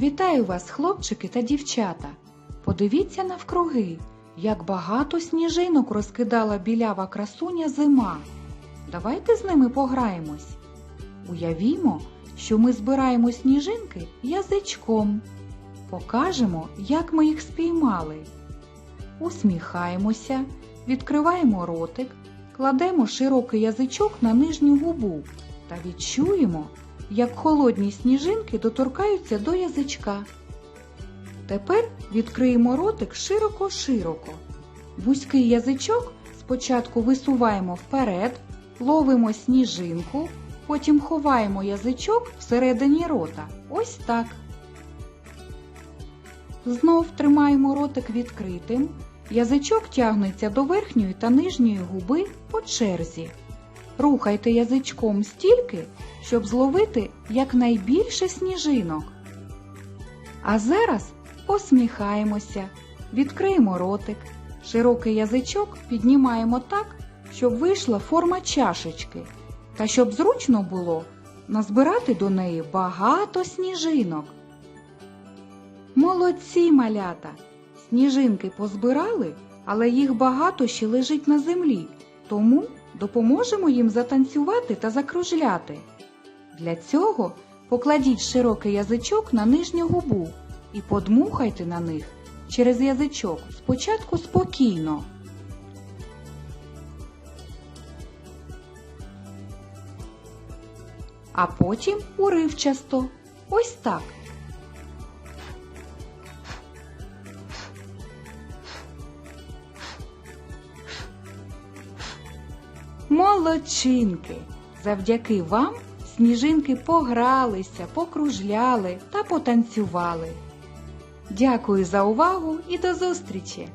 Вітаю вас, хлопчики та дівчата. Подивіться навкруги, як багато сніжинок розкидала білява красуня зима. Давайте з ними пограємось. Уявімо, що ми збираємо сніжинки язичком. Покажемо, як ми їх спіймали. Усміхаємося, відкриваємо ротик, кладемо широкий язичок на нижню губу та відчуємо, як холодні сніжинки доторкаються до язичка. Тепер відкриємо ротик широко-широко. Вузький язичок спочатку висуваємо вперед, ловимо сніжинку, потім ховаємо язичок всередині рота. Ось так. Знов тримаємо ротик відкритим. Язичок тягнеться до верхньої та нижньої губи по черзі. Рухайте язичком стільки, щоб зловити якнайбільше сніжинок. А зараз посміхаємося, відкриємо ротик, широкий язичок піднімаємо так, щоб вийшла форма чашечки, та щоб зручно було назбирати до неї багато сніжинок. Молодці малята! Сніжинки позбирали, але їх багато ще лежить на землі, тому допоможемо їм затанцювати та закружляти. Для цього покладіть широкий язичок на нижню губу і подмухайте на них через язичок спочатку спокійно. А потім уривчасто. Ось так. Молодчинки! Завдяки вам сніжинки погралися, покружляли та потанцювали. Дякую за увагу і до зустрічі!